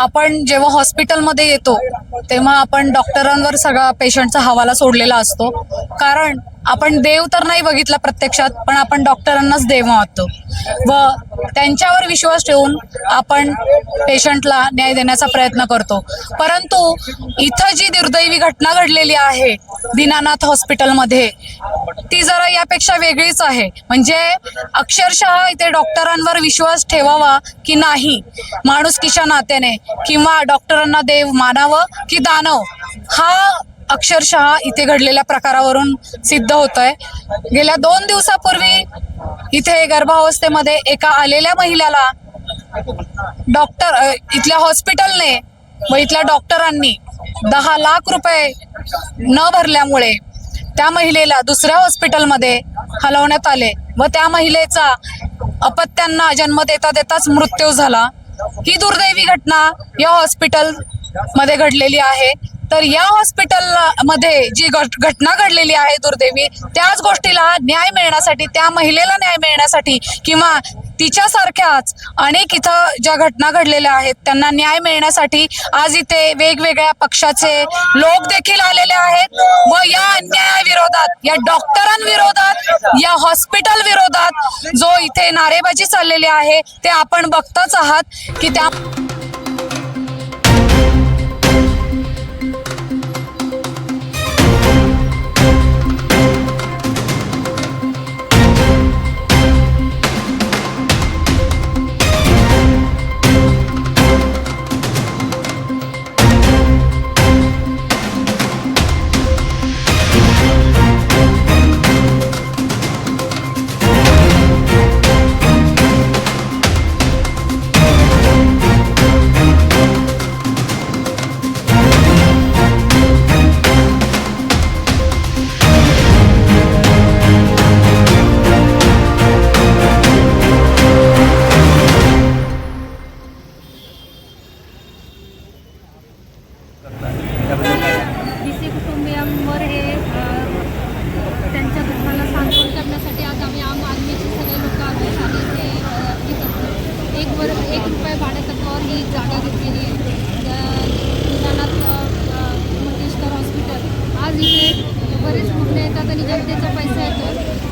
आपण जेव्हा हॉस्पिटलमध्ये येतो तेव्हा आपण डॉक्टरांवर सगळा पेशंटचा हवाला सोडलेला असतो. कारण आपण देव तर नाही बघितला प्रत्यक्षात पण आपण डॉक्टरांनाच देव मानतो. व त्यांच्यावर विश्वास ठेवून आपण पेशंटला न्याय देण्याचा प्रयत्न करतो. परंतु इथं जी दुर्दैवी घटना घडलेली आहे दीनानाथ हॉस्पिटलमध्ये ती जरा यापेक्षा वेगळीच आहे. म्हणजे अक्षरशः इथे डॉक्टरांवर विश्वास ठेवावा की नाही माणुसकीच्या नात्याने किंवा डॉक्टरांना देव मानावं की दानव हा अक्षरशः इथे घडलेल्या प्रकारावरून सिद्ध होत आहे गेल्या दोन दिवसापूर्वी इथे गर्भावस्थेमध्ये एका आलेल्या महिलेला डॉक्टर इथल्या हॉस्पिटलने व इथल्या डॉक्टरांनी दहा लाख रुपये न भरल्यामुळे त्या महिलेला दुसऱ्या हॉस्पिटलमध्ये हलवण्यात आले व त्या महिलेचा अपत्यांना जन्म देता देताच मृत्यू झाला. ही दुर्दैवी घटना या हॉस्पिटलमध्ये घडलेली आहे. तर या हॉस्पिटलमध्ये जी घट- घटना घडलेली आहे दुर्दैवी त्याच गोष्टीला न्याय मिळण्यासाठी त्या महिलेला न्याय मिळण्यासाठी किंवा तिच्यासारख्याच अनेक इथं ज्या घटना घडलेल्या आहेत त्यांना न्याय मिळण्यासाठी आज इथे वेगवेगळ्या पक्षाचे लोक देखील आलेले आहेत. व या अन्यायाविरोधात या डॉक्टरांविरोधात या हॉस्पिटल विरोधात जो इथे नारेबाजी चाललेली आहे ते आपण बघतच आहात की त्या बरोबर एक रुपये भाड्यातत्वावर ही जागा घेतलेली आहे. अ, मंगेशकर हॉस्पिटल. आज इथे बरेच रुग्ण येतात आणि जनतेचा पैसा येतो.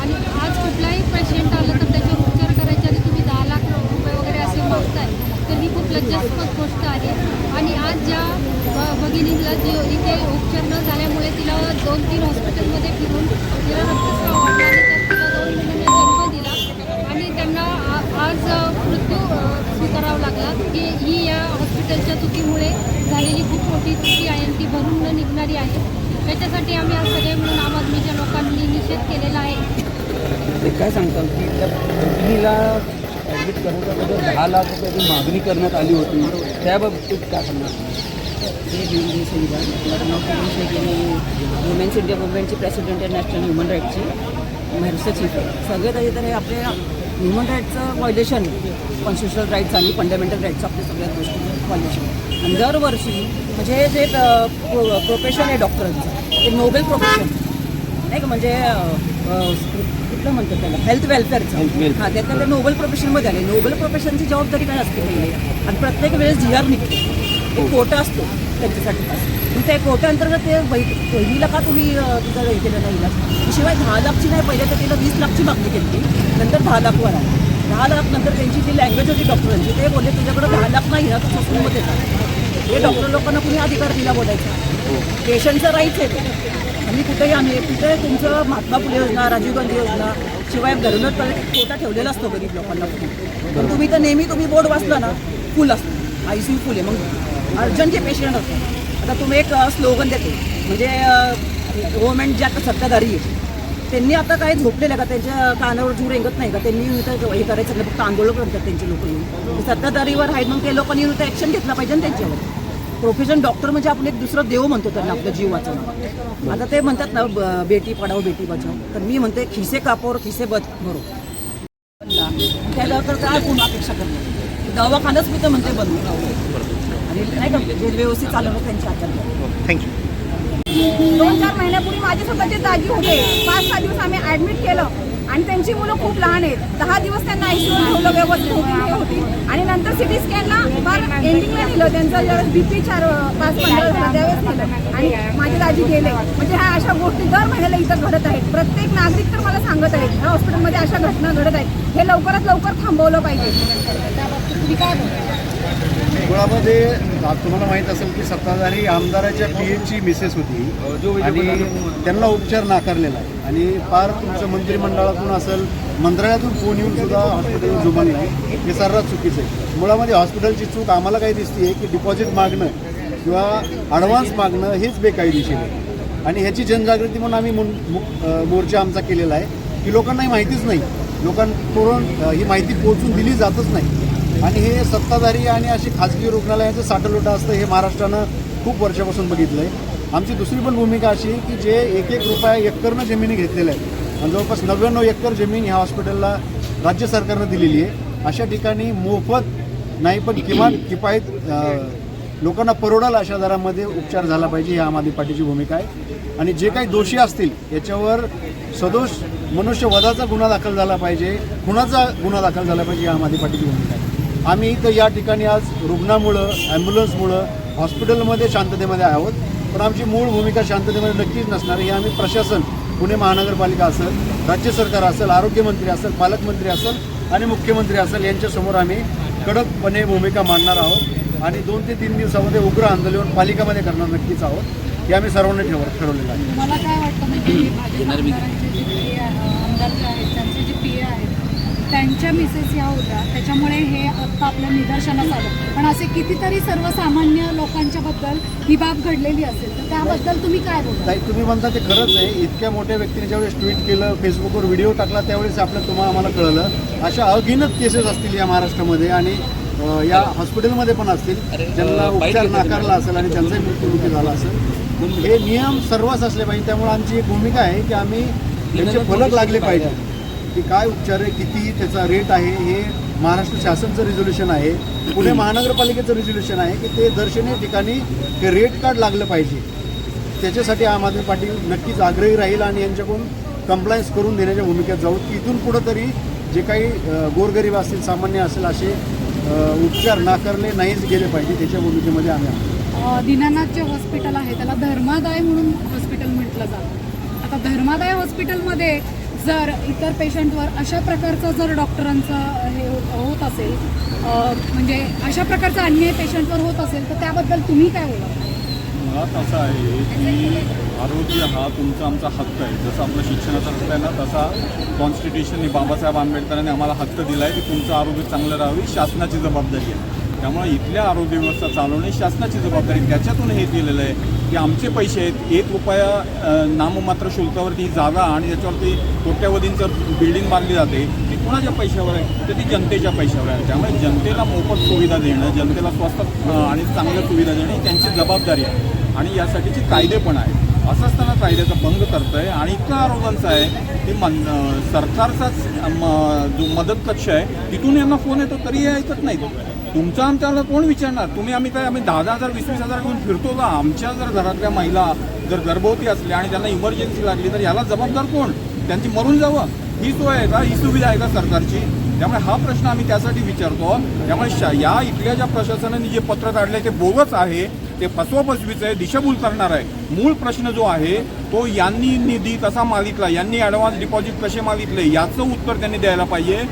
आणि आज कुठलाही पेशंट आलं तर त्याच्यावर उपचार करायचे आणि तुम्ही दहा लाख रुपये वगैरे असे मागताय तर ही खूप लज्जास्पद गोष्ट आहे. आणि आज ज्या ब- भगिनीला जी इथे उपचार न झाल्यामुळे तिला दोन तीन हॉस्पिटलमध्ये फिरून तिला की ही या हॉस्पिटलच्या चुकीमुळे झालेली खूप मोठी चुकी आहे आणि ती भरून न निघणारी आहे. त्याच्यासाठी आम्ही आज सगळे मिळून आम आदमीच्या लोकांनी निषेध केलेला आहे. ते काय सांगताल की त्या कंपनीला ॲडमिट दहा लाख रुपयाची मागणी करण्यात आली होती त्याबाबतीत काय सांगणार सुविधा माझं नाव वुमेन्स इंडिया मुवमेंटची प्रेसिडेंट आहे नॅशनल ह्युमन राईटची आहे. सगळ्यात आधी तर हे आपल्या ह्युमन राईटचं व्हायलेशन कॉन्स्टिट्युशनल राईट्स आणि फंडामेंटल राईट्स आपल्या सगळ्या गोष्टी व्हायलेशन आणि दरवर्षी म्हणजे हे जे प्रोफेशन आहे डॉक्टरांचं ते नोबेल प्रोफेशन नाही का म्हणजे कुठलं म्हणतात त्याला हेल्थ वेलफेअरचं. हां त्यातल्या ते नोबेल प्रोफेशनमध्ये आले. नोबेल प्रोफेशनची जबाबदारी काय असते आणि प्रत्येक वेळेस जी आर निघतो. एक कोटा असतो. त्यांच्यासाठी आणि त्या कोटा अंतर्गत ते वै- पहिलीला का तुम्ही अं, हे केलं नाही इलाज? शिवाय दहा लाखची नाही पहिले तर तिला वीस लाखची मागणी केली नंतर दहा लाखवर आली. दहा लाख नंतर त्यांची जी लँग्वेज होती डॉक्टरांची ते बोलले तुझ्याकडे दहा लाख नाही ना तू सोसून जा हे डॉक्टर लोकांना कुणी अधिकार दिला बोलायचा? पेशंटचं राईट आहे ते आणि कुठेही आम्ही कुठे तुमचं महात्मा फुले योजना राजीव गांधी योजना शिवाय घरूनच कोटा ठेवलेला असतो गरीब लोकांना. पण तुम्ही तर नेहमी तुम्ही बोर्ड वाचला ना फुल असतो. आय सी यू फुल आहे मग अर्जंट जे पेशंट होते आता तुम्ही एक स्लोगन देते. म्हणजे गव्हर्नमेंट जे आता सत्ताधारी आहे त्यांनी आता काय झोपलेलं का? त्यांच्या कानावर जूर रेंगत नाही का? त्यांनी इथं हे करायचं नाही फक्त आंदोलन करतात त्यांचे लोक येऊन. सत्ताधारीवर आहेत मग ते लोकांनी येऊन ॲक्शन घेतला पाहिजे ना त्यांच्यावर. प्रोफेशन डॉक्टर म्हणजे आपण एक दुसरं देव म्हणतो त्यांना आपलं जीव वाचवणं. आता ते म्हणतात ना बेटी पडाव बेटी बचाव तर मी म्हणते खिसे कापावर खिसे बच भरो. त्याला तर काय कोण अपेक्षा करणार? दवाखानाच मी तर म्हणते बंद. नाही का? जे व्यवस्थित चालवणं त्यांच्या हातात थँक्यू दोन चार महिन्यापूर्वी माझे स्वतःचे दाजी होते पाच सहा दिवस आम्ही ऍडमिट केलं. आणि त्यांची मुलं खूप लहान आहेत. दहा दिवस त्यांना आयसीयू ठेवलं व्यवस्थित होती होती. आणि नंतर सिटी स्कॅनला फार एंडिंगला नेलं त्यांचा ज्यावेळेस बीपी चार पाच पंधरा झाला त्यावेळेस आणि माझे दाजी गेले. म्हणजे ह्या अशा गोष्टी दर महिन्याला इथं घडत आहेत. प्रत्येक नागरिक तर मला सांगत आहेत ह्या हॉस्पिटलमध्ये अशा घटना घडत आहेत. हे लवकरात लवकर थांबवलं पाहिजे. मुळामध्ये तुम्हाला माहीत असेल की सत्ताधारी आमदाराच्या पी मिसेस होती. आणि त्यांना उपचार नाकारलेला आहे. आणि फार तुमच्या मंत्रिमंडळातून असेल मंत्रालयातून फोन येऊन सुद्धा हॉस्पिटल जुमानलं नाही हे सर्वात चुकीचं आहे. मुळामध्ये हॉस्पिटलची चूक आम्हाला काय दिसते की डिपॉझिट मागणं किंवा ॲडव्हान्स मागणं हेच बेकायदेशीर आहे. आणि ह्याची जनजागृती म्हणून आम्ही मोर्चा आमचा केलेला आहे की लोकांनाही माहितीच नाही. लोकांकडून ही माहिती पोहोचून दिली जातच नाही. आणि हे सत्ताधारी आणि अशी खाजगी रुग्णालयाचं साठलोटा असतं हे महाराष्ट्रानं खूप वर्षापासून बघितलं आहे आमची दुसरी पण भूमिका अशी की जे एक एक रुपया एकरनं जमिनी घेतलेल्या आहेत. आणि जवळपास नव्याण्णव एकर जमीन ह्या हॉस्पिटलला राज्य सरकारनं दिलेली आहे. अशा ठिकाणी मोफत नाही पण किमान किफायत लोकांना परवडाल अशा दरामध्ये उपचार झाला पाहिजे ही आम आदमी पार्टीची भूमिका आहे. आणि जे काही दोषी असतील याच्यावर सदोष मनुष्यवधाचा गुन्हा दाखल झाला पाहिजे. खुनाचा गुन्हा दाखल झाला पाहिजे ही आम आदमी पार्टीची भूमिका. आहे आम्ही इथं या ठिकाणी आज रुग्णामुळं ॲम्ब्युलन्समुळं हॉस्पिटलमध्ये शांततेमध्ये आहोत. पण आमची मूळ भूमिका शांततेमध्ये नक्कीच नसणार हे आम्ही प्रशासन पुणे महानगरपालिका असेल राज्य सरकार असेल आरोग्यमंत्री असेल पालकमंत्री असेल आणि मुख्यमंत्री असेल यांच्यासमोर आम्ही कडकपणे भूमिका मांडणार आहोत. आणि दोन ते तीन दिवसामध्ये उग्र आंदोलन पालिकामध्ये करणार नक्कीच आहोत. हे आम्ही सर्वांनी ठेव ठरवलेलं आहे. त्यांच्या मिसेस या होत्या. त्याच्यामुळे हे आत्ता आपल्या निदर्शनास आलं. पण असे कितीतरी सर्वसामान्य लोकांच्या बद्दल ही बाब घडलेली असेल तर त्याबद्दल तुम्ही काय बोलता ताई तुम्ही म्हणता ते खरंच आहे. इतक्या मोठ्या व्यक्तीने ज्यावेळेस ट्विट केलं फेसबुकवर व्हिडिओ टाकला त्यावेळेस आपलं तुम्हाला आम्हाला कळलं. अशा अगिनत केसेस असतील या महाराष्ट्रामध्ये आणि या हॉस्पिटलमध्ये पण असतील. ज्यांना उपचार नाकारला असेल आणि त्यांचाही मृत्यूमुखी झाला असेल. हे नियम सर्वच असले पाहिजे. त्यामुळे आमची एक भूमिका आहे की आम्ही त्याचे फलक लागले पाहिजे. की काय उपचार आहे किती त्याचा रेट आहे हे महाराष्ट्र शासनचं रिझोल्युशन आहे. पुणे महानगरपालिकेचं रिझोल्युशन आहे की ते दर्शनीय ठिकाणी ते रेट कार्ड लागलं पाहिजे. त्याच्यासाठी आम आदमी पार्टी नक्कीच आग्रही राहील आणि यांच्याकडून कंप्लायन्स करून देण्याच्या भूमिकेत जाऊ. की इथून पुढं तरी जे काही गोरगरीब असतील सामान्य असेल असे उपचार नाकारले नाहीच गेले पाहिजे त्याच्या भूमिकेमध्ये आम्ही आहोत. दीनानाथ जे हॉस्पिटल आहे त्याला धर्मादाय म्हणून हॉस्पिटल म्हटलं जातं. आता धर्मादाय हॉस्पिटलमध्ये जर इतर पेशंटवर अशा प्रकारचं जर डॉक्टरांचं हे होत असेल म्हणजे अशा प्रकारचा अन्याय पेशंटवर होत असेल तर त्याबद्दल तुम्ही काय बोला मुळात असं आहे की आरोग्य हा तुमचा आमचा हक्क आहे. जसं आपलं शिक्षणाचा हक्क आहे ना तसा कॉन्स्टिट्यूशनने बाबासाहेब आंबेडकरांनी आम्हाला हक्क दिला आहे की तुमचं आरोग्य चांगलं राहावी शासनाची जबाबदारी आहे. त्यामुळे इथल्या आरोग्य व्यवस्था चालवणे शासनाची जबाबदारी त्याच्यातून हे दिलेलं आहे की आमचे पैसे आहेत एक रुपया नाममात्र शुल्कावरती जागा आणि त्याच्यावरती कोट्यावधींचं बिल्डिंग बांधली जाते ती कोणाच्या पैशावर आहे? तर ती जनतेच्या पैशावर आहे. त्यामुळे जनतेला मोफत सुविधा देणं जनतेला स्वस्त आणि चांगल्या सुविधा देणं त्यांची जबाबदारी आहे. आणि यासाठीचे कायदे पण आहेत. असं असताना कायद्याचा भंग करतं आहे आणि इतका आरोग्यांचं आहे की मन सरकारचाच म- जो मदत कक्ष आहे तिथून यांना फोन येतो तरी ऐकत नाही तुमचा आमच्याला कोण विचारणार? तुम्ही आम्ही काय आम्ही दहा दहा हजार वीस वीस हजार घेऊन फिरतो का? आमच्या जर घरातल्या महिला जर गर्भवती असल्या आणि त्यांना इमर्जन्सी लागली तर याला जबाबदार कोण? त्यांची मरून जावं. ही सोय आहे का? ही सुविधा आहे का सरकारची? त्यामुळे हा प्रश्न आम्ही त्यासाठी विचारतो. त्यामुळे या इथल्या ज्या प्रशासनाने जे पत्र काढले ते बोगच आहे ते फसवाफसवीचं आहे दिशाभूल करणार आहे. मूळ प्रश्न जो आहे तो यांनी निधी कसा मागितला? यांनी ॲडव्हान्स डिपॉझिट कसे मागितले? याचं उत्तर त्यांनी द्यायला पाहिजे.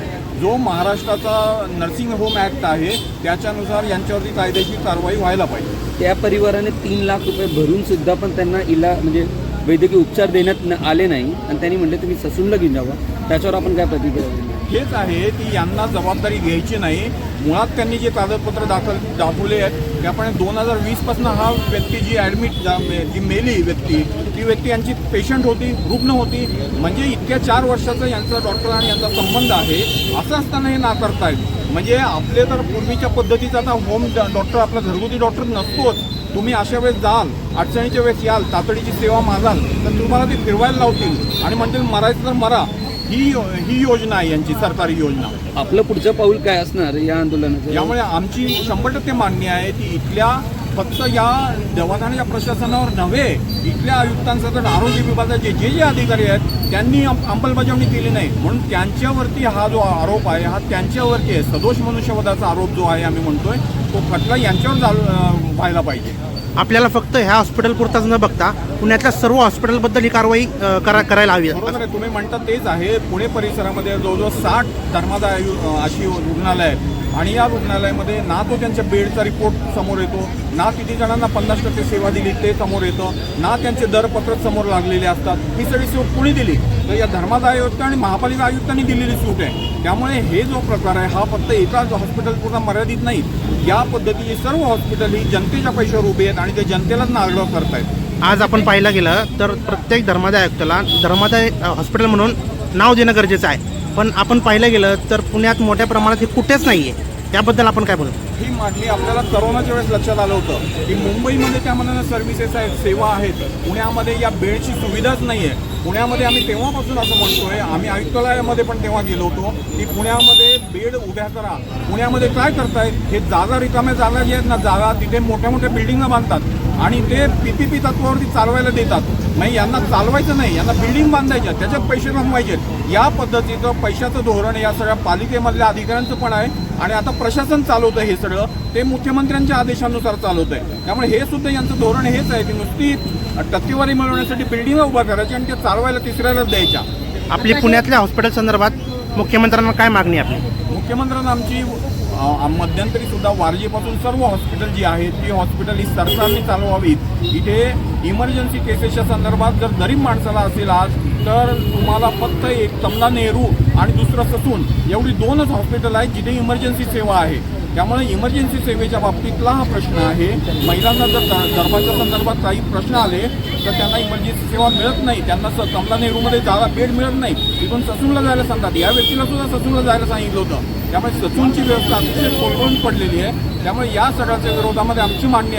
जो महाराष्ट्राचा नर्सिंग होम ॲक्ट आहे त्याच्यानुसार यांच्यावरती कायदेशीर कारवाई व्हायला पाहिजे. त्या परिवाराने तीन लाख रुपये भरून सुद्धा पण त्यांना इला म्हणजे वैद्यकीय उपचार देण्यात न- आले नाही. आणि त्यांनी म्हटलं तुम्ही ससूनला घेऊन जावा. त्याच्यावर आपण काय प्रतिक्रिया देणार? हेच आहे की यांना जबाबदारी घ्यायची नाही. मुळात त्यांनी जे कागदपत्र दाखल दाखवले आहेत त्याप्रमाणे दोन हजार वीसपासून हा व्यक्ती जी ॲडमिट जी मेली व्यक्ती ती व्यक्ती यांची पेशंट होती रुग्ण होती. म्हणजे इतक्या चार वर्षाचा यांचा डॉक्टर आणि यांचा संबंध आहे असं असताना हे नाकारतायत म्हणजे आपले तर पूर्वीच्या पद्धतीचा आता होम डॉक्टर आपला घरगुती डॉक्टर नसतोच. तुम्ही अशा वेळेस जाल अडचणीच्या वेळेस याल तातडीची सेवा मागाल तर तुम्हाला ते फिरवायला लावतील. आणि म्हणतील मरायचं तर मरा. ही ही योजना आहे यांची सरकारी योजना. आपलं पुढचं पाऊल काय असणार या आंदोलनाचं? यामुळे आमची शंभर टक्के मागणी आहे की इथल्या फक्त या दवाखान्याच्या प्रशासनावर नव्हे इथल्या आयुक्तांसकट आरोग्य विभागाचे जे जे अधिकारी आहेत त्यांनी अंम- अंमलबजावणी केली नाही. म्हणून त्यांच्यावरती हा जो आरोप आहे हा त्यांच्यावरती आहे. सदोष मनुष्यवधाचा आरोप जो आहे आम्ही म्हणतोय तो खटला यांच्यावर व्हायला पाहिजे. आपल्याला फक्त ह्या हॉस्पिटल पुरताच न बघता पुण्यातल्या सर्व हॉस्पिटलबद्दल ही कारवाई अ, करा करायला हवी. हो, बरोबर आहे. तुम्ही म्हणता तेच आहे. पुणे परिसरामध्ये जवळजवळ साठ धर्मादाय आयु- अशी रुग्णालय आहेत. आणि या रुग्णालयामध्ये ना तो त्यांच्या बेडचा रिपोर्ट समोर येतो ना किती जणांना पन्नास टक्के सेवा दिली ते समोर येतं ना त्यांचे दरपत्रक समोर लागलेले असतात. ही सगळी सूट कुणी दिली? तर या धर्मादाय आयुक्त आणि महापालिका आयुक्तांनी दिलेली सूट आहे. त्यामुळे हे जो प्रकार आहे हा फक्त एकाच हॉस्पिटल पुरता मर्यादित नाही. या पद्धतीने सर्व हॉस्पिटल ही जनतेच्या पैशावर उभी आहेत आणि ते जनतेलाच नागडं करतायत. आज आपण पाहायला गेलं तर प्रत्येक धर्मादाय आयुक्ताला धर्मादाय हॉस्पिटल म्हणून नाव देणं गरजेचं आहे. पण आपण पाहिलं गेलं तर पुण्यात मोठ्या प्रमाणात हे कुठेच नाही आहे त्याबद्दल आपण काय बोलू? ही मागणी आपल्याला करोनाच्या वेळेस लक्षात आलं होतं की मुंबईमध्ये त्या मनानं सर्व्हिसेस आहेत सेवा आहेत. पुण्यामध्ये या बेडची सुविधाच नाही आहे पुण्यामध्ये आम्ही तेव्हापासून असं म्हणतोय आम्ही आयुक्तालयामध्ये पण तेव्हा गेलो होतो की पुण्यामध्ये बेड उभ्या करा. पुण्यामध्ये काय करतायत? हे जागा रिकाम्या जागा जी आहेत ना जागा तिथे मोठ्या मोठ्या बिल्डिंग बांधतात आणि ते पीपीपी तत्वावरती चालवायला देतात. नाही यांना चालवायचं नाही. यांना बिल्डिंग बांधायच्या त्याच्यात पैसे रमवायचे या पद्धतीचं पैशाचं धोरण या सगळ्या पालिकेमधल्या अधिकाऱ्यांचं पण आहे. आणि आता प्रशासन चालवतं हे सगळं. ते मुख्यमंत्र्यांच्या आदेशानुसार चालवत आहे त्यामुळे हे सुद्धा यांचं धोरण हेच आहे. की नुसती टक्केवारी मिळवण्यासाठी बिल्डिंग उभा करायची आणि ते चालवायला तिसऱ्यालाच द्यायच्या. आपली पुण्यातल्या हॉस्पिटल संदर्भात मुख्यमंत्र्यांना काय मागणी आपली? मुख्यमंत्र्यांना आमची मध्यंतरी सुद्धा वारजेपासून सर्व हॉस्पिटल जी आहेत ती हॉस्पिटल ही सरकारने चालवावीत. इथे इमर्जन्सी केसेसच्या संदर्भात जर गरीब माणसाला असेल आज तर तुम्हाला फक्त एक तमला नेहरू आणि दुसरं ससून एवढी दोनच हॉस्पिटल आहेत जिथे इमर्जन्सी सेवा आहे. त्यामुळे इमर्जन्सी सेवेच्या बाबतीतला हा प्रश्न आहे. महिलांना जर गर्भाच्या धर्माच्या संदर्भात काही प्रश्न आले तर त्यांना इमर्जन्सी सेवा मिळत नाही. त्यांना स कमला नेहरूमध्ये जागा बेड मिळत नाही. इथून ससूनला जायला सांगतात. या व्यक्तीला सुद्धा ससूनला जायला सांगितलं होतं. त्यामुळे सचूनची व्यवस्था अतिशय कोलमडून पडलेली आहे. त्यामुळे या सगळ्याच्या विरोधामध्ये आमची मागणी